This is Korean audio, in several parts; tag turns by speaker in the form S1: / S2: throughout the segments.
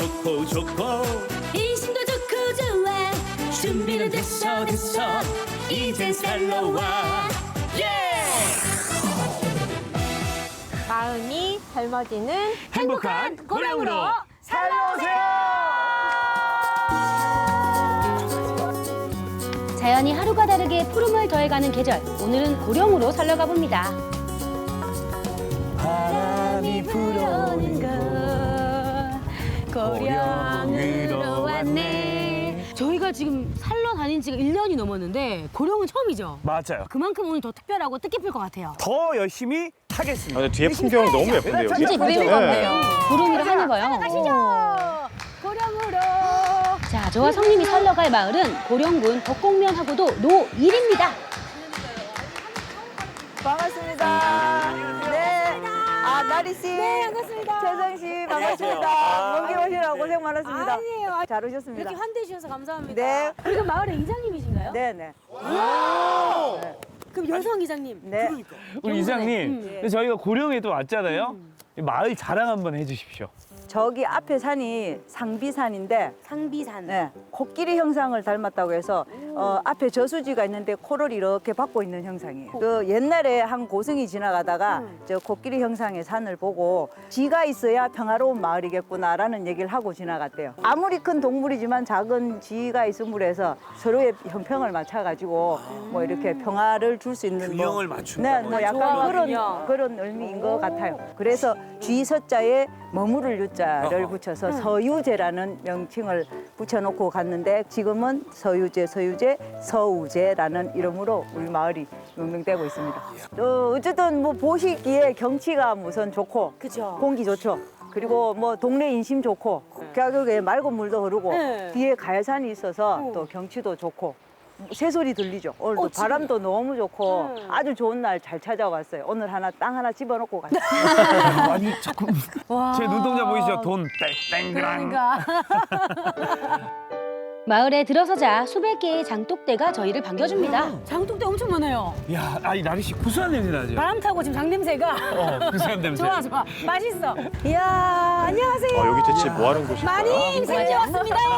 S1: 좋고 좋고.
S2: 인심도 좋고 좋아. 준비는 됐어 됐어. 이젠 살러 와.
S3: 마음이 젊어지는
S1: 행복한 고령으로
S2: 자연이 하루가 다르게 푸름을 더해가는 계절. 오늘은 고령으로 살러가 봅니다
S1: 고령으로 왔네.
S4: 저희가 지금 살러 다닌 지가 1년이 넘었는데 고령은 처음이죠.
S1: 맞아요
S4: 그만큼 오늘 더 특별하고 뜻깊을 것 같아요.
S1: 더 열심히 하겠습니다
S5: 아, 근데 뒤에 풍경 너무 예쁜데요. 여기?
S2: 진짜 그대로 같네요 구름이라 하늘 봐요
S4: 고령으로.
S2: 자 저와 성님이 살러 갈 마을은 고령군 덕곡면하고도 노일입니다.
S3: 아, 나리 씨. 네, 반갑습니다. 최정 씨, 반갑습니다. 먼길 오시느라 고생 많았습니다.
S4: 아니에요.
S3: 잘 오셨습니다.
S4: 이렇게 환대해 주셔서 감사합니다.
S3: 네.
S4: 그리고 마을의 이장님이신가요?
S3: 네, 네.
S4: 그럼 여성 이장님.
S3: 네.
S1: 우리 이장님
S4: 음.
S1: 저희가 고령에도 왔잖아요 이 마을 자랑 한번 해주십시오
S3: 저기 앞에 산이 상비산인데
S4: 상비산.
S3: 네, 코끼리 형상을 닮았다고 해서 어, 앞에 저수지가 있는데 코를 이렇게 받고 있는 형상이에요. 그 옛날에 한 고승이 지나가다가 저 코끼리 형상의 산을 보고 쥐가 있어야 평화로운 마을이겠구나라는 얘기를 하고 지나갔대요. 아무리 큰 동물이지만 작은 쥐가 있음으로 해서 서로의 형평을 맞춰가지고 뭐 이렇게 평화를 줄 수 있는
S1: 균형을
S3: 뭐,
S1: 맞춘다.
S3: 네, 뭐 약간
S4: 좋아하군요.
S3: 그런 그런 의미인 것 같아요. 그래서 쥐서자에 머무를 유자 를 붙여서 서유제라는 명칭을 붙여놓고 갔는데 지금은 서유제, 서유제, 서우제라는 이름으로 우리 마을이 명명되고 있습니다. 어, 어쨌든 뭐 보시기에 경치가 우선 좋고
S4: 그죠.
S3: 공기 좋죠. 그리고 뭐 동네 인심 좋고 가격에 맑은 물도 흐르고
S4: 네.
S3: 뒤에 가야산이 있어서 또 경치도 좋고 새소리 들리죠. 오늘도 바람도 너무 좋고 아주 좋은 날 잘 찾아왔어요. 오늘 하나 땅 하나 집어넣고 갔어요.
S1: 아니 자꾸 제 눈동자 보이시죠? 돈 땡땡그랑
S4: 그러니까.
S2: 마을에 들어서자 수백 개의 장독대가 저희를 반겨줍니다
S4: 장독대 엄청 많아요.
S1: 야 아니 나리 씨 구수한 냄새 나죠?
S4: 바람 타고 지금 장냄새가.
S1: 어 구수한 냄새
S4: 좋아 좋아. 맛있어. 이야 안녕하세요.
S5: 어, 여기 대체 뭐 하는 곳일까?
S4: 마님 생일 왔습니다요.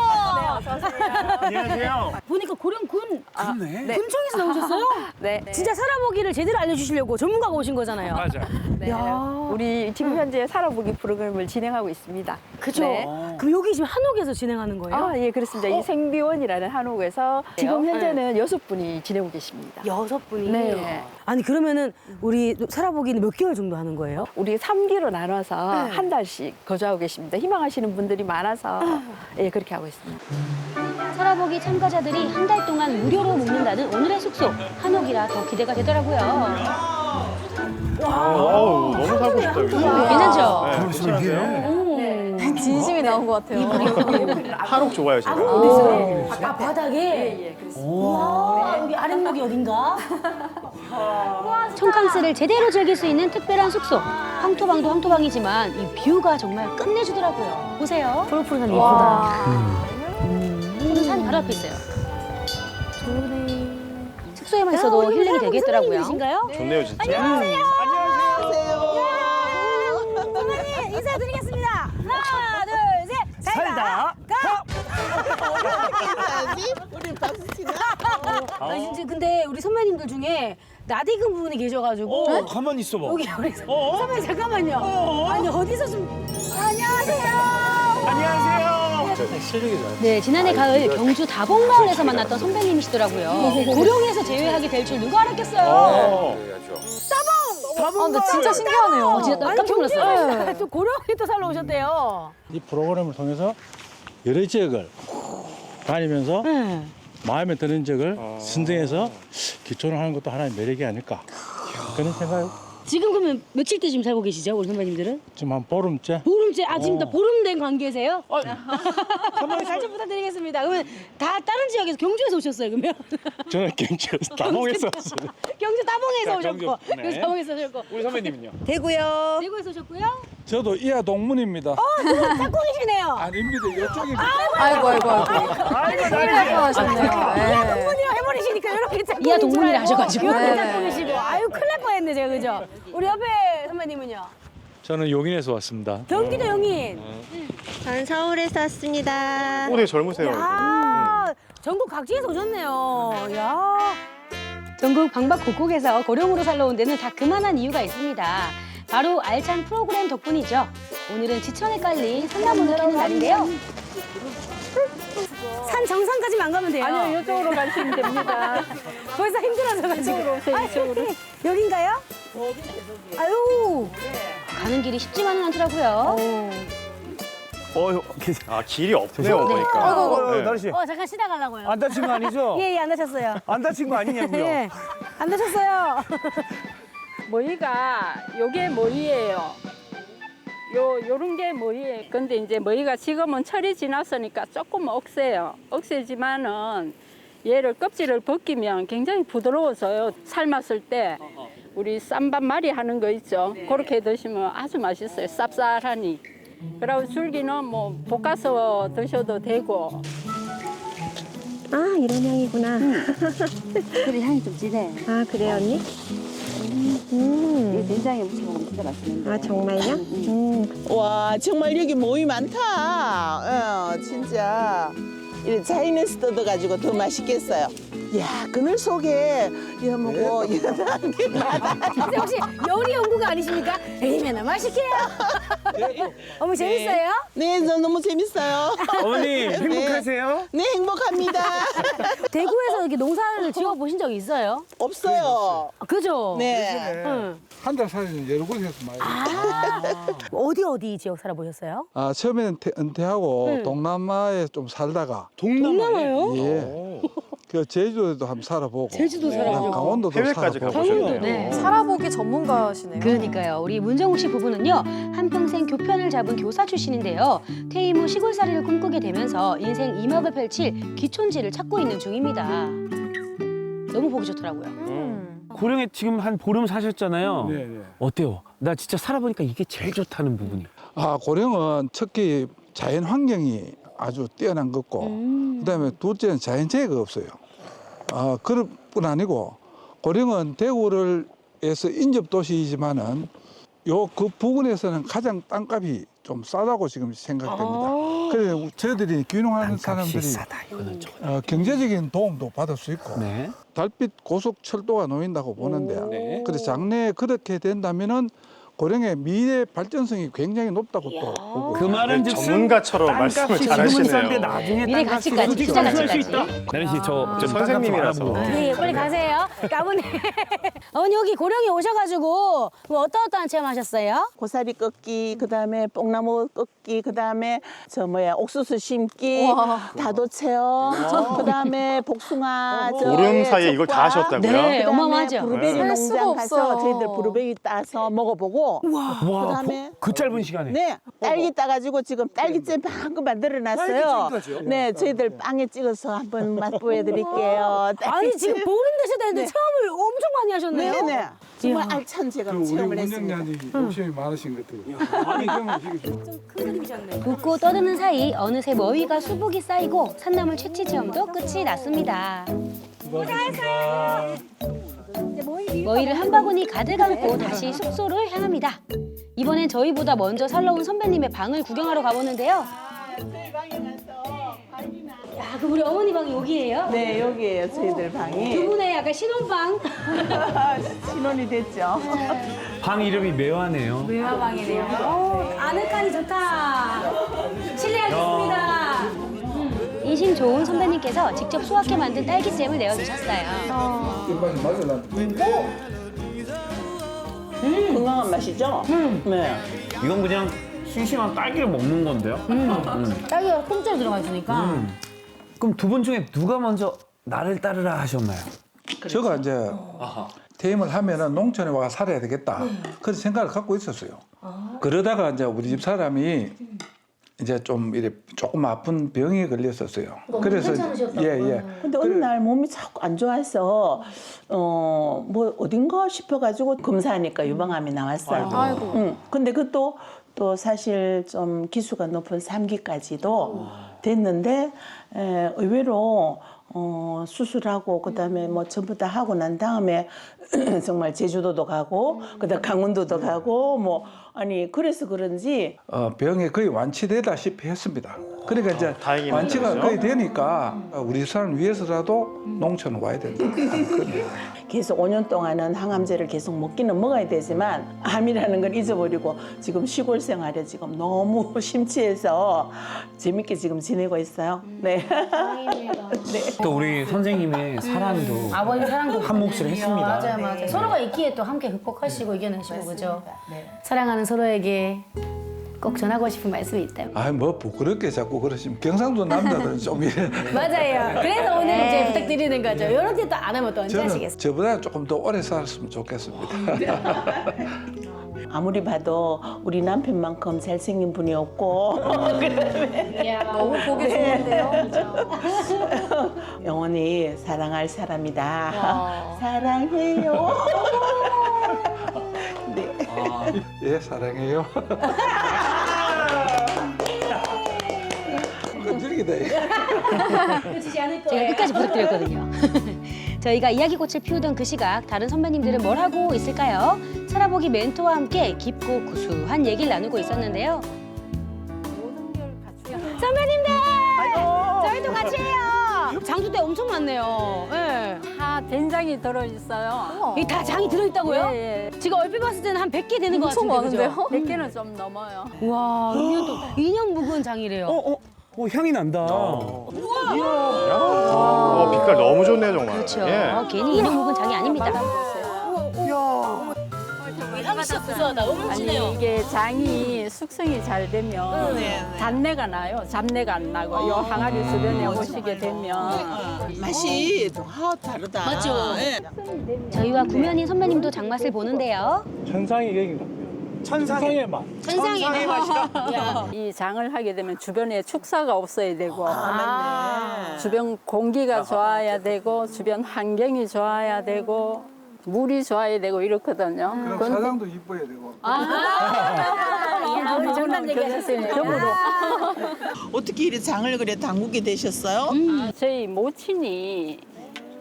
S1: 안녕하세요
S4: 보니까 고령 군
S1: 그렇네
S4: 군청에서 나오셨어요?
S3: 네.
S4: 진짜 살아보기를 제대로 알려주시려고 전문가가 오신 거잖아요.
S1: 맞아
S6: 네.
S4: 야.
S6: 우리 지금 현재 살아보기 프로그램을 진행하고 있습니다.
S4: 그죠?
S6: 네.
S4: 그럼 여기 지금 한옥에서 진행하는 거예요?
S6: 아, 예, 그렇습니다. 이 생비원이라는 한옥에서 지금
S4: 네.
S6: 현재는 여섯 분이 지내고 계십니다.
S4: 여섯 분이.
S6: 네.
S4: 아니 그러면은 우리 살아보기는 몇 개월 정도 하는 거예요?
S6: 우리 삼기로 나눠서
S4: 네.
S6: 한 달씩 거주하고 계십니다. 희망하시는 분들이 많아서 예, 그렇게 하고 있습니다.
S2: 살아보기 참가자들이 한 달 동안 무료로 묵는다는 오늘의 숙소 한옥이라 더 기대가 되더라고요
S5: 너무 살고 싶다, 여기.
S2: 괜찮죠?
S5: 네,
S6: 진심이 나온 것 같아요.
S5: 한옥 좋아요, 제가.
S4: 아 바닥에? 예, 그렇습니다. 와 여기 아랫목이 어딘가?
S2: 청캉스를 제대로 즐길 수 있는 특별한 숙소 황토방도 황토방이지만 이 뷰가 정말 끝내주더라고요 보세요
S4: 푸릇푸릇한 예쁘다.
S2: 푸른 산이 바로 앞에 있어요. 숙소에만 있어도 힐링이 되겠더라고요.
S4: 이신가요?
S5: 좋네요, 진짜.
S4: 선배님 인사드리겠습니다. 하나 둘 셋.
S1: 살다.
S4: 아 진짜 근데 우리 선배님들 중에 나디근 분이 계셔가지고.
S1: 어 가만히 있어 봐.
S4: 여기 우리
S1: 어?
S4: 선배님 잠깐만요. 아니 어디서 좀. 안녕하세요.
S1: 안녕하세요
S2: 네. 지난해 가을 경주 다봉마을에서 만났던 선배님이시더라고요. 고령에서 제외하게 될 줄 누가 알았겠어요?
S5: 어.
S4: 아 근데 진짜 신기하네요. 어, 진짜 깜짝 놀랐어요. 또 고령에 또 살러 오셨대요.
S7: 이 프로그램을 통해서 여러 지역을 다니면서
S4: 네.
S7: 마음에 드는 지역을 선정해서 기초를 하는 것도 하나의 매력이 아닐까. 그런 생각이
S4: 지금 그러면 며칠째 지금 살고 계시죠 우리 선배님들은?
S7: 지금 한 보름째
S4: 보름째 아 지금 다 보름 된 관계세요? 잘좀 부탁드리겠습니다. 그러면 다 다른 지역에서 경주에서 오셨어요 그러면?
S7: 저는 경주에서 다봉에서 왔어요.
S4: 경주 따봉에서
S1: 자,
S4: 오셨고
S1: 경주, 네.
S4: 경주 따봉에서 오셨고
S1: 우리 선배님은요?
S3: 대구요.
S4: 대구에서 오셨고요.
S7: 저도 이하 동문입니다.
S4: 짝꿍이시네요.
S7: 아닙니다. 이쪽입니다.
S6: 아이고, 아이고, 아이고.
S1: 아이고 나리 씨
S6: 하셨네요.
S4: 이하 동문이랑 해버리시니까 이렇게 짝꿍인
S2: 이하
S4: 줄
S2: 동문이라
S4: 알고
S2: 하셔가지고.
S4: 이렇게
S6: 네.
S4: 짝꿍이시고 아유 큰일 날 뻔했네 제가 그죠? 우리 옆에 선배님은요?
S7: 저는 용인에서 왔습니다.
S4: 경기도 용인.
S8: 전 서울에서 왔습니다.
S5: 오, 되게 젊으세요.
S4: 아, 전국 각지에서 오셨네요. 야.
S2: 전국 방방곡곡에서 고령으로 살러 온 데는 다 그만한 이유가 있습니다. 바로 알찬 프로그램 덕분이죠. 오늘은 지천에 깔린 산나무를 캐는 날인데요.
S4: 산 정상까지만 안 가면 돼요.
S6: 아니요, 이쪽으로 가시면 됩니다.
S4: 벌써 힘들어서 가지고.
S6: 이쪽으로 오세요, 이쪽으로.
S4: 여긴가요? 아유.
S2: 가는 길이 쉽지만은 않더라고요.
S1: 어, 계세요.
S5: 아, 길이 없네요, 보니까.
S1: 어,
S5: 네.
S1: 나리 씨.
S4: 어, 잠깐 쉬다 가려고요.
S1: 안 다친 거 아니죠?
S4: 예, 예, 안 다쳤어요.
S1: 안 다친 거 아니냐고요?
S4: 예, 안 다쳤어요.
S6: 머리가 요게 머리예요. 요 요런 게 머리예요. 근데 이제 머리가 지금은 철이 지났으니까 조금 억세요. 억세지만은 얘를 껍질을 벗기면 굉장히 부드러워져요. 삶았을 때 우리 쌈밥 말이 하는 거 있죠. 그렇게 드시면 아주 맛있어요. 쌉쌀하니. 그리고 줄기는 뭐 볶아서 드셔도 되고
S8: 아, 이런 향이구나.
S3: 그래 향이 좀 진해.
S8: 아, 그래요, 언니? 음.
S3: 된장에 무쳐 먹으면 진짜 맛있는데.
S8: 아, 정말요? 음.
S9: 와 정말 여기 모이 많다. 어, 진짜 이 차이니스 뜯어가지고 더 맛있겠어요. 야 그늘 속에 게 많아.
S4: 선생님 혹시 요리 연구가 아니십니까? 에이면은 맛있게요. 어머 재밌어요?
S9: 네, 저 너무 재밌어요.
S1: 어머니, 행복하세요?
S9: 네, 행복합니다.
S4: 대구에서 이렇게 농사를 지어 보신 적 있어요?
S9: 없어요.
S4: 아, 그죠?
S9: 네.
S4: 응.
S7: 한달 살이는 여러 곳에서 많이.
S4: 어디 어디 지역 살아보셨어요?
S7: 아 처음에는 태- 은퇴하고
S4: 네.
S7: 동남아에 좀 살다가
S4: 동남아요?
S7: 예. 그 제주도에도 한번 살아보고.
S2: 제주도 살아보고.
S7: 강원도도
S5: 해외까지
S7: 살아보고.
S5: 가보셨네요.
S2: 네.
S10: 살아보기 전문가시네요.
S2: 그러니까요. 우리 문정욱 씨 부부는요. 한평생 교편을 잡은 교사 출신인데요. 퇴임 후 시골살이를 꿈꾸게 되면서 인생 이막을 펼칠 귀촌지를 찾고 있는 중입니다. 너무 보기 좋더라고요.
S10: 음.
S1: 고령에 지금 한 보름 사셨잖아요.
S7: 네, 네.
S1: 어때요? 나 진짜 살아보니까 이게 제일 좋다는 부분이.
S7: 아 고령은 특히 자연 환경이 아주 뛰어난 것고
S2: 음.
S7: 그다음에 둘째는 자연재해가 없어요. 아 그럴 뿐 아니고 고령은 대구를 에서 인접 도시이지만은 요 그 부근에서는 가장 땅값이 좀 싸다고 지금 생각됩니다. 그래서 저희들이 귀농하는 사람들이
S1: 이거는 저.
S7: 어, 경제적인 도움도 받을 수 있고
S1: 네.
S7: 달빛 고속철도가 놓인다고 보는데
S1: 네.
S7: 그래서 장래에 그렇게 된다면은 고령의 미래 발전성이 굉장히 높다고 또 보고
S1: 그 말은 즉슨
S5: 전문가처럼 말씀을 잘하시네요.
S1: 나중에
S2: 미래
S1: 땅값이
S2: 가치까지,
S1: 수직
S2: 투자
S1: 수
S2: 가치까지.
S1: 있다. 나린 씨, 저,
S5: 아,
S1: 좀
S5: 선생님이라서.
S4: 예, 예, 빨리 가세요. 아버님. 어머니 여기 고령에 오셔가지고 뭐 어떠 어떠한 체험하셨어요?
S9: 고사리 꺾기, 그 다음에 뽕나무 꺾기, 그 다음에 저 뭐야 옥수수 심기, 다도 체험, 그 다음에 복숭아. 저
S5: 보름
S9: 예,
S5: 사이에 이걸 다 하셨다고요?
S2: 네.
S9: 그다음에
S2: 어마어마하죠.
S9: 브루베리
S10: 네. 살 수가
S9: 농장 가서
S10: 없어요.
S9: 저희들 브루베리 따서 먹어보고
S1: 와,
S9: 그다음에
S1: 그, 그 짧은 시간에.
S9: 네 딸기 따가지고 지금 딸기잼 방금 만들어놨어요. 네 저희들 빵에 찍어서 한번 맛보여드릴게요.
S4: 아니 지금 보름 되셨다는데 체험을 엄청 많이 하셨네요.
S9: 네네 정말 알찬 제가 체험을 했습니다.
S7: 욕심이 많으신 것 같아요.
S4: 큰 그림이셨네.
S2: 웃고 떠드는 사이 어느새 머위가 수북이 쌓이고 산나물 채취 체험도 끝이 났습니다. 머위를 한 바구니 가득 안고 다시 숙소를 향합니다. 이번엔 저희보다 먼저 살러 온 선배님의 방을 구경하러 가보는데요. 야, 그럼 우리 어머니 방이 여기예요?
S9: 네 여기에요 저희들
S2: 두
S9: 방이
S2: 분의 약간 신혼방.
S9: 신혼이 됐죠.
S1: 방 이름이 매화네요.
S4: 외화방이네요. 어, 아늑하니 좋다. 실례하겠습니다.
S2: 음, 인심 좋은 선배님께서 직접 수확해 만든 딸기잼을 내어주셨어요.
S9: 건강한 맛이죠? 네.
S1: 이건 그냥 싱싱한 딸기를 먹는 건데요.
S4: 딸기가 통째로 들어가 있으니까.
S1: 음. 그럼 두 분 중에 누가 먼저 나를 따르라 하셨나요?
S7: 제가 이제 퇴임을 하면은 농촌에 와 살아야 되겠다. 그런 생각을 갖고 있었어요. 그러다가 이제 우리 집 사람이 이제 좀 이래 조금 아픈 병에 걸렸었어요. 그래서 예 예.
S9: 근데 어느 날 몸이 자꾸 안 좋아서 어 뭐 어딘가 싶어가지고 검사하니까 유방암이 나왔어요.
S10: 아이고.
S9: 응. 근데 그것도 또 사실 좀 기수가 높은 삼기까지도 됐는데 에, 의외로 어, 수술하고 그다음에 뭐 전부 다 하고 난 다음에 정말 제주도도 가고 그다음 강원도도 가고 뭐 아니 그래서 그런지
S7: 어, 병이 거의 완치되다시피 했습니다. 그러니까 이제
S5: 다행이네요.
S7: 완치가
S5: 그렇죠?
S7: 거의 되니까 우리 사람 위해서라도 농촌 와야 된다.
S9: 계속 5년 동안은 항암제를 계속 먹기는 먹어야 되지만 암이라는 걸 잊어버리고 지금 시골 생활에 지금 너무 심취해서 재밌게 지금 지내고 있어요. 네.
S1: 또 우리 선생님의 사랑도
S4: 아버님 사랑도
S1: 한 몫을 했습니다.
S4: 맞아요, 맞아요. 서로가 있기에 또 함께 극복하시고 이겨내시고 그죠? 사랑하는 서로에게 꼭 전하고 싶은 말씀이 있다면.
S7: 아, 뭐 부끄럽게 자꾸 그러시면 경상도 남자들은 좀 이래.
S4: 맞아요. 그래서 오늘 이제 부탁드리는 거죠. 이런 데또안 하면 또 언제
S7: 저는
S4: 하시겠어요?
S7: 저보다 조금 더 오래 살았으면 좋겠습니다.
S9: 아무리 봐도 우리 남편만큼 잘생긴 분이 없고
S4: 너무 보기 좋은데요.
S9: 영원히 사랑할 사람이다. 사랑해요. 네.
S7: 예, 사랑해요. 건드리기다.
S2: 제가 끝까지 부탁드렸거든요. 저희가 이야기꽃을 피우던 그 시각 다른 선배님들은 뭘 하고 있을까요? 살아보기 멘토와 함께 깊고 구수한 얘기를 나누고 있었는데요. 선배님들! 저희도 같이 해요! 장수대 엄청 많네요. 예.
S6: 다 된장이 들어있어요.
S2: 이게 다 장이 들어있다고요?
S6: 예, 예.
S2: 지금 얼핏 봤을 때는 한 100개 되는 것 같은데. 많은데요?
S6: 100개는 좀 넘어요.
S2: 와, 2년, 동 2년 묵은 장이래요.
S1: 어, 어, 어, 향이 난다.
S5: 어, 빛깔 너무 좋네요, 정말.
S2: 그렇죠.
S5: 예.
S2: 괜히 2년 묵은 장이 아닙니다.
S4: 너무
S6: 아니. 이게 장이 숙성이 잘 되면 단내가 나요. 잡내가 안 나고 요 항아리 주변에 오시게 되면
S9: 맛이 아, 다르다.
S4: 맞죠?
S2: 저희와 구면인 선배님도 장맛을 보는데요.
S1: 천상의 천상의 맛.
S2: 천상의 맛이다.
S6: 이 장을 하게 되면 주변에 축사가 없어야 되고
S9: 아,
S6: 주변 공기가 좋아야 되고 주변 환경이 좋아야 되고 물이 좋아야 되고 이렇거든요.
S7: 그럼
S6: 근데
S7: 사장도 이뻐야 되고.
S4: 아, 우리 정답 얘기하셨어요.
S6: 덤으로
S9: 어떻게 이렇게 장을 그래 담그게 되셨어요?
S6: 저희 모친이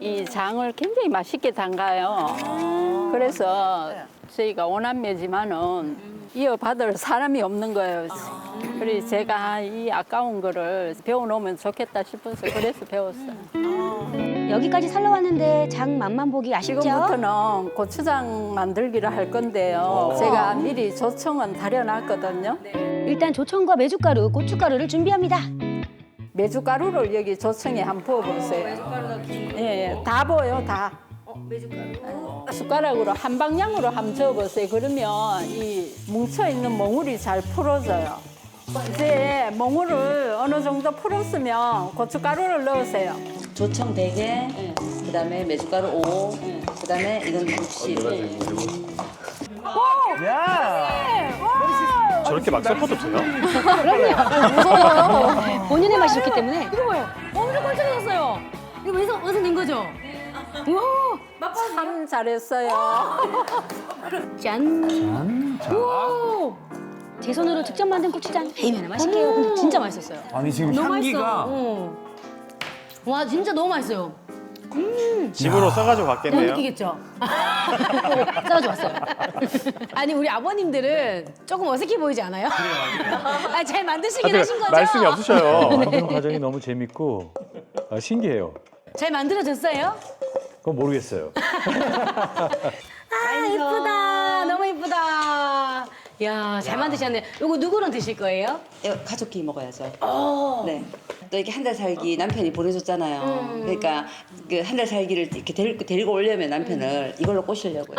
S6: 이 장을 굉장히 맛있게 담가요. 그래서 저희가 오남매지만은 이어받을 사람이 없는 거예요. 그래서 제가 이 아까운 거를 배워놓으면 좋겠다 싶어서 그래서 배웠어요.
S2: 여기까지 살러 왔는데 장 맛만 보기 아쉽죠?
S6: 지금부터는 고추장 만들기를 할 건데요. 제가 미리 조청은 다려놨거든요.
S2: 일단 조청과 메주가루, 고춧가루를 준비합니다.
S6: 메주가루를 여기 조청에 한번 부어보세요. 예, 예, 다 부어요, 다. 숟가락으로 한 방향으로 한번 저어보세요. 그러면 이 뭉쳐있는 멍울이 잘 풀어져요. 이제 멍울을 어느 정도 풀었으면 고춧가루를 넣으세요.
S10: 조청 4개, 그다음에 메주가루 5, 그다음에 이건 60.
S5: 저렇게 막 섞어도 돼요?
S2: 본인의 맛이 좋기 때문에.
S4: 이거 봐요. 엄청 꼴찌해졌어요. 이거 완성, 완성된 거죠? 우와!
S6: 참 잘했어요.
S2: 짠.
S1: 짠.
S2: 제 손으로 직접 만든 고추장. 얼마나 맛있게요. 근데 진짜 맛있었어요.
S1: 아니 지금
S4: 너무
S1: 향기가
S4: 맛있어. 어. 와, 진짜 너무 맛있어요.
S5: 집으로 써가지고
S4: 못
S5: 갔겠네요.
S4: 느끼겠죠?
S2: 싸가지고 왔어요.
S4: 아니, 우리 아버님들은 조금 어색해 보이지 않아요? 아, 잘 만드시긴 하신 거죠?
S5: 말씀이 없으셔요.
S11: 만드는 과정이 너무 재밌고 아, 신기해요.
S4: 잘 만들어졌어요?
S11: 그건 모르겠어요.
S4: 아, 이쁘다. 너무 이쁘다. 야, 잘 만드셨네. 이거 누구랑 드실 거예요?
S10: 이거 가족끼리 먹어야죠. 네. 또 이렇게 한 달 살기 남편이 보내줬잖아요. 그러니까 그 한 달 살기를 이렇게 데리고, 데리고 오려면 남편을 이걸로 꼬시려고요.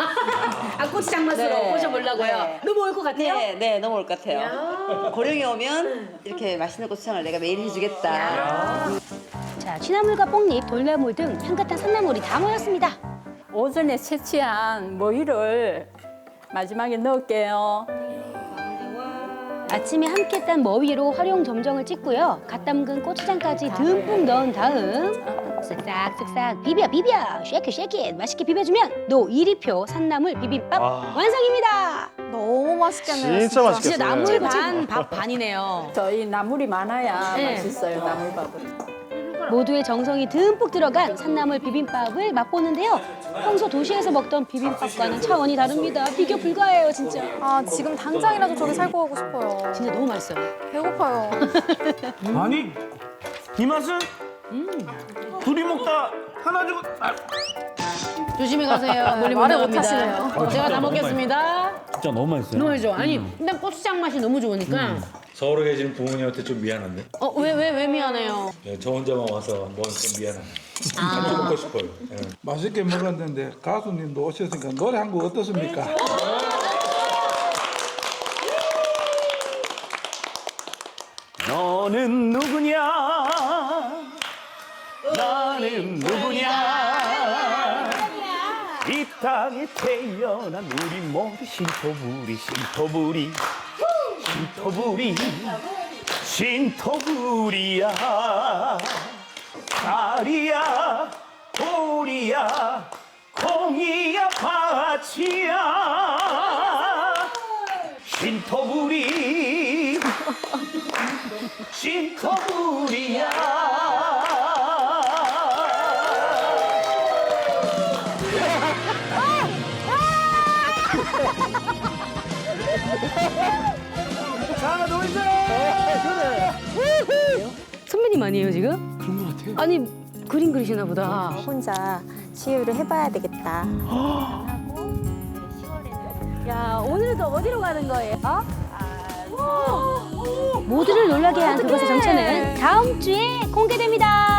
S4: 아, 고추장 맛으로
S10: 네.
S4: 꼬셔보려고요.
S10: 네.
S4: 너무 올 것 같아요?
S10: 네, 네, 너무 올것 같아요. 고령이 오면 이렇게 맛있는 고추장을 내가 매일 해주겠다.
S2: 자, 취나물과 뽕잎, 돌나물 등 향긋한 산나물이 다 모였습니다.
S6: 오전에 채취한 모이를 마지막에 넣을게요.
S2: 아침에 함께 딴 머위로 활용 점정을 찍고요. 갓 담근 고추장까지 듬뿍 넣은 다음 쓱싹 쓱싹 비벼 비벼 쉐이크 쉐이크 맛있게 비벼주면 노 이리표 산나물 비빔밥
S5: 아.
S2: 완성입니다.
S4: 너무 맛있겠네요.
S5: 진짜 맛있겠어요.
S4: 진짜 나물 반, 밥 반이네요.
S6: 저희 나물이 많아야
S4: 네.
S6: 맛있어요, 나물밥은.
S2: 모두의 정성이 듬뿍 들어간 산나물 비빔밥을 맛보는데요. 평소 도시에서 먹던 비빔밥과는 차원이 다릅니다. 비교 불가해요, 진짜.
S12: 아 지금 당장이라도 저기 살고 가고 싶어요.
S2: 진짜 너무 맛있어요.
S12: 배고파요.
S1: 아니 이 맛은 둘이 먹다 하나 주고 아,
S4: 조심히 가세요. 멀리 못
S12: 말을 못. 하시네요.
S4: 제가 다 먹겠습니다.
S11: 진짜 너무 맛있어요.
S4: 너무 좋아. 아니 일단 고추장 맛이 너무 좋으니까.
S11: 서울에 계시는 부모님한테 좀 미안한데.
S4: 어 왜 왜 왜 미안해요?
S11: 네, 저 혼자만 와서 뭐좀 미안하네. 같이 먹고 싶어요. 예.
S7: 맛있게 먹었는데 가수님도 오셨으니까 노래 한 곡 어떻습니까?
S1: 너는 누구냐 나는 누구냐 이 땅에 태어난 우리 모두 신토부리 신토부리 신토부리 신토부리야. 쌀이야 고리야 콩이야 밭이야. 신토부리 신토부리야 자 놀자
S2: 선배님 아니에요, 지금? 그런 것 같아요. 아니, 그림 그리시나 보다.
S8: 혼자 치유를 해봐야 되겠다.
S2: 야, 오늘은 또 어디로 가는 거예요? 모두를 놀라게 한 그것의 정체는 다음 주에 공개됩니다.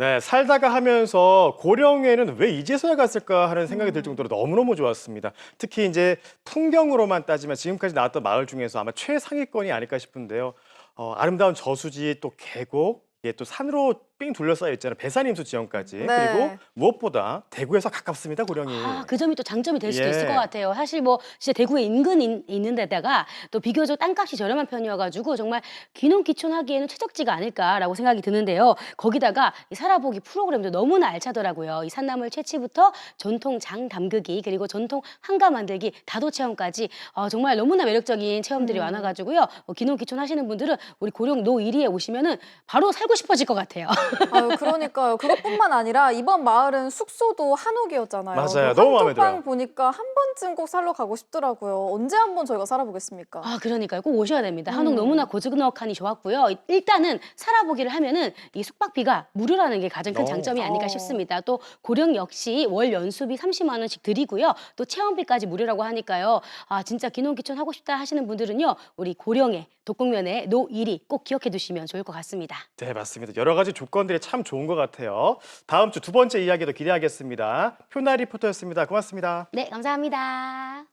S5: 네, 살다가 하면서 고령에는 왜 이제서야 갔을까 하는 생각이 들 정도로 너무너무 좋았습니다. 특히 이제 풍경으로만 따지면 지금까지 나왔던 마을 중에서 아마 최상위권이 아닐까 싶은데요. 어, 아름다운 저수지 또 계곡 이게 또 산으로 삥 둘러싸여 있잖아요. 배산임수 지형까지.
S12: 네.
S5: 그리고 무엇보다 대구에서 가깝습니다, 고령이.
S2: 아, 그 점이 또 장점이 될 수도
S5: 예.
S2: 있을 것 같아요. 사실 뭐 진짜 대구에 인근 인- 있는 데다가 또 비교적 땅값이 저렴한 편이어가지고 정말 귀농귀촌하기에는 최적지가 아닐까라고 생각이 드는데요. 거기다가 이 살아보기 프로그램도 너무나 알차더라고요. 이 산나물 채취부터 전통 장 담그기 그리고 전통 한가 만들기 다도 체험까지 어, 정말 너무나 매력적인 체험들이 많아가지고요. 어, 귀농귀촌 하시는 분들은 우리 고령 노일이에 오시면은 바로 살고 싶어질 것 같아요.
S12: 아유, 그러니까요. 그것뿐만 아니라 이번 마을은 숙소도 한옥이었잖아요.
S5: 맞아요.
S12: 그
S5: 너무 마음에
S12: 한옥방
S5: 들어요.
S12: 보니까 한 번쯤 꼭 살러 가고 싶더라고요. 언제 한 번 저희가 살아보겠습니까?
S2: 아, 그러니까요. 꼭 오셔야 됩니다. 한옥
S12: 음.
S2: 너무나 고즈넉하니 좋았고요. 일단은 살아보기를 하면은 이 숙박비가 무료라는 게 가장 큰
S5: 어.
S2: 장점이 아닐까
S12: 어.
S2: 싶습니다. 또 고령 역시 월 연수비 30만 원씩 드리고요. 또 체험비까지 무료라고 하니까요. 아, 진짜 귀농귀촌 하고 싶다 하시는 분들은요. 우리 고령의 독곡면의 노일이 꼭 기억해 두시면 좋을 것 같습니다.
S5: 네, 맞습니다. 여러 가지 조건 들이 참 좋은 것 같아요. 다음 주 두 번째 이야기도 기대하겠습니다. 표나 리포터였습니다. 고맙습니다.
S2: 네, 감사합니다.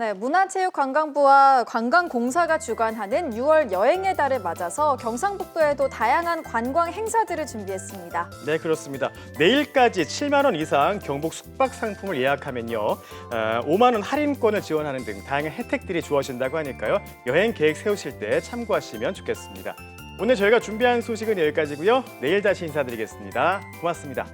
S12: 네, 문화체육관광부와 관광공사가 주관하는 6월 여행의 달을 맞아서 경상북도에도 다양한 관광 행사들을 준비했습니다.
S5: 네, 그렇습니다. 내일까지 7만 원 이상 경복 숙박 상품을 예약하면요. 어, 5만 원 할인권을 지원하는 등 다양한 혜택들이 주어진다고 하니까요. 여행 계획 세우실 때 참고하시면 좋겠습니다. 오늘 저희가 준비한 소식은 여기까지고요. 내일 다시 인사드리겠습니다. 고맙습니다.